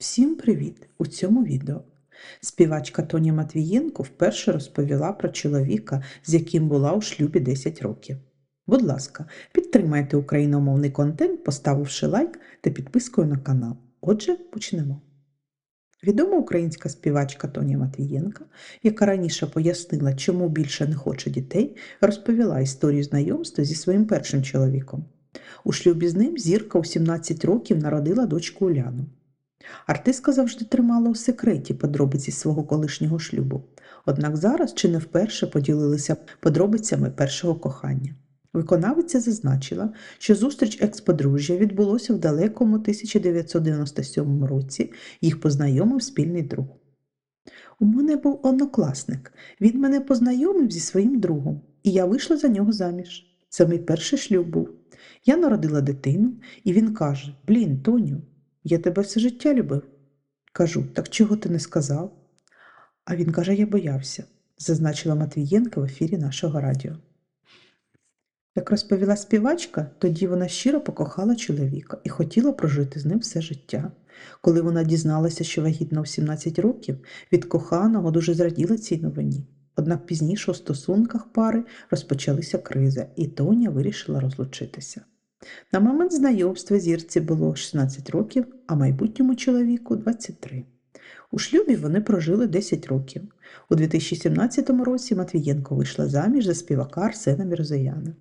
Всім привіт! У цьому відео співачка Тоня Матвієнко вперше розповіла про чоловіка, з яким була у шлюбі 10 років. Будь ласка, підтримайте україномовний контент, поставивши лайк та підпискою на канал. Отже, почнемо. Відома українська співачка Тоня Матвієнка, яка раніше пояснила, чому більше не хоче дітей, розповіла історію знайомства зі своїм першим чоловіком. У шлюбі з ним зірка у 17 років народила дочку Уляну. Артистка завжди тримала у секреті подробиці свого колишнього шлюбу, однак зараз чи не вперше поділилися подробицями першого кохання. Виконавиця зазначила, що зустріч екс-подружжя відбулося в далекому 1997 році, їх познайомив спільний друг. У мене був однокласник. Він мене познайомив зі своїм другом, і я вийшла за нього заміж. Це мій перший шлюб був. Я народила дитину, і він каже: Блін, Тоню, я тебе все життя любив. Кажу, так чого ти не сказав? А він каже, я боявся, зазначила Матвієнка в ефірі нашого радіо. Як розповіла співачка, тоді вона щиро покохала чоловіка і хотіла прожити з ним все життя. Коли вона дізналася, що вагітна у 17 років, від коханого дуже зраділа цій новині. Однак пізніше у стосунках пари розпочалися кризи, і Тоня вирішила розлучитися. На момент знайомства зірці було 16 років, а майбутньому чоловіку 23. У шлюбі вони прожили 10 років. У 2017 році Матвієнко вийшла заміж за співака Арсена Мірзояна.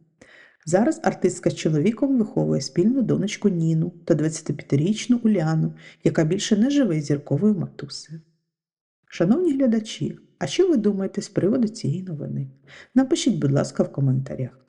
Зараз артистка з чоловіком виховує спільну донечку Ніну та 25-річну Уляну, яка більше не живе зірковою матусею. Шановні глядачі, а що ви думаєте з приводу цієї новини? Напишіть, будь ласка, в коментарях.